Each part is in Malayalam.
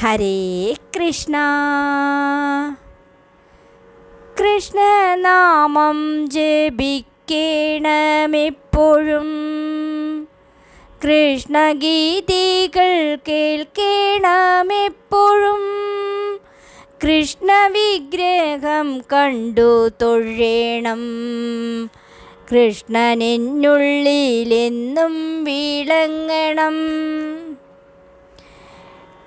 ഹരേ കൃഷ്ണ. കൃഷ്ണനാമം ജപിക്കണമെപ്പോഴും. കൃഷ്ണഗീതികൾ കേൾക്കണമെപ്പോഴും. കൃഷ്ണവിഗ്രഹം കണ്ടു തൊഴേണം. കൃഷ്ണനെന്നുള്ളിലെന്നും വിളങ്ങണം.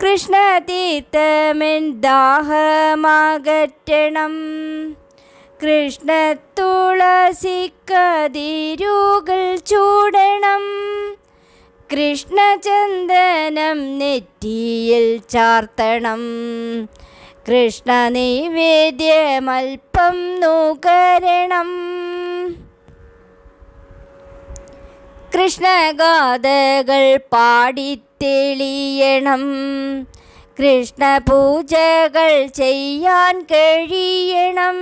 കൃഷ്ണതീർത്ഥമൻ ദാഹമാകറ്റണം കൃഷ്ണ തുളസിക്കതിരുകൾ ചൂടണം. കൃഷ്ണചന്ദനം നെറ്റിയിൽ ചാർത്തണം. കൃഷ്ണ നൈവേദ്യമൽപ്പം നുകരണം. കൃഷ്ണഗാഥകൾ പാടിത്തെളിയണം കൃഷ്ണപൂജകൾ ചെയ്യാൻ കഴിയണം.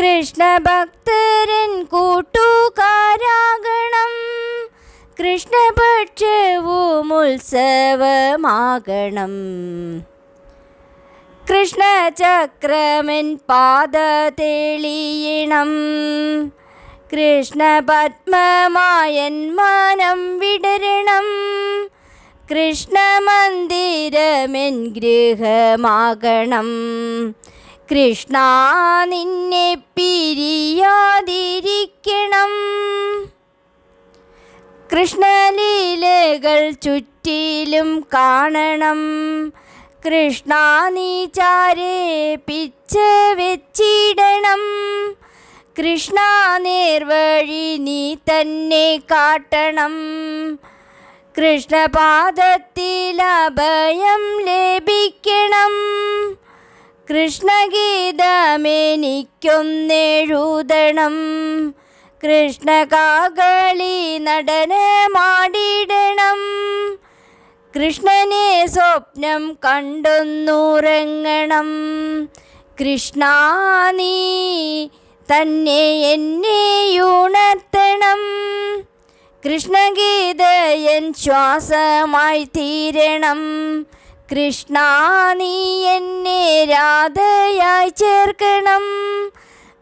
കൃഷ്ണഭക്തരൻ കൂട്ടുകാരാകണം. കൃഷ്ണപക്ഷവും ഉത്സവമാകണം. കൃഷ്ണചക്രമൻ പാത തെളിയണം. കൃഷ്ണപത്മമായൻ മാനം വിടരണം. കൃഷ്ണ മന്ദിരമെൻ ഗൃഹമാകണം. കൃഷ്ണ നിന്നെ പിരിയാതിരിക്കണം. കൃഷ്ണലീലകൾ ചുറ്റിലും കാണണം. കൃഷ്ണ നീ ചാരേ പിച്ച് വെച്ചിടണം കൃഷ്ണ നേർവഴി നീ തന്നെ കാട്ടണം. കൃഷ്ണപാദത്തിൽ അഭയം ലഭിക്കണം. കൃഷ്ണഗീതമെനിക്കൊന്നെഴുതണം. കൃഷ്ണകാകളി നടനമാടിടണം. കൃഷ്ണനെ സ്വപ്നം കണ്ടൊന്നുറങ്ങണം. കൃഷ്ണ നീ തന്നെ എന്നെ ഉണർത്തണം. കൃഷ്ണഗീത എൻ ശ്വാസമായി തീരണം. കൃഷ്ണ നീ എന്നെ രാധയായി ചേർക്കണം.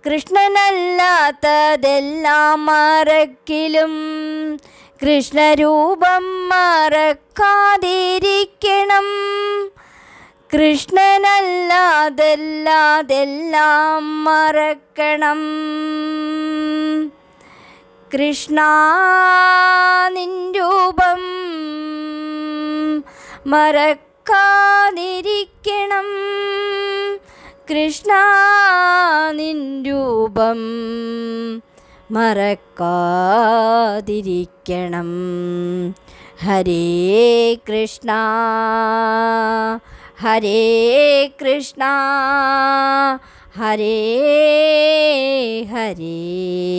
കൃഷ്ണനല്ലാത്തതെല്ലാം മറക്കിലും. കൃഷ്ണരൂപം മറക്കാതിരിക്കണം. കൃഷ്ണനല്ലാതെല്ലാതെല്ലാം മറക്കണം. കൃഷ്ണ നിൻരൂപം മറക്കാതിരിക്കണം. കൃഷ്ണ നിൻരൂപം മറക്കാതിരിക്കണം. ഹരേ കൃഷ്ണ. हरे कृष्णा हरे हरे।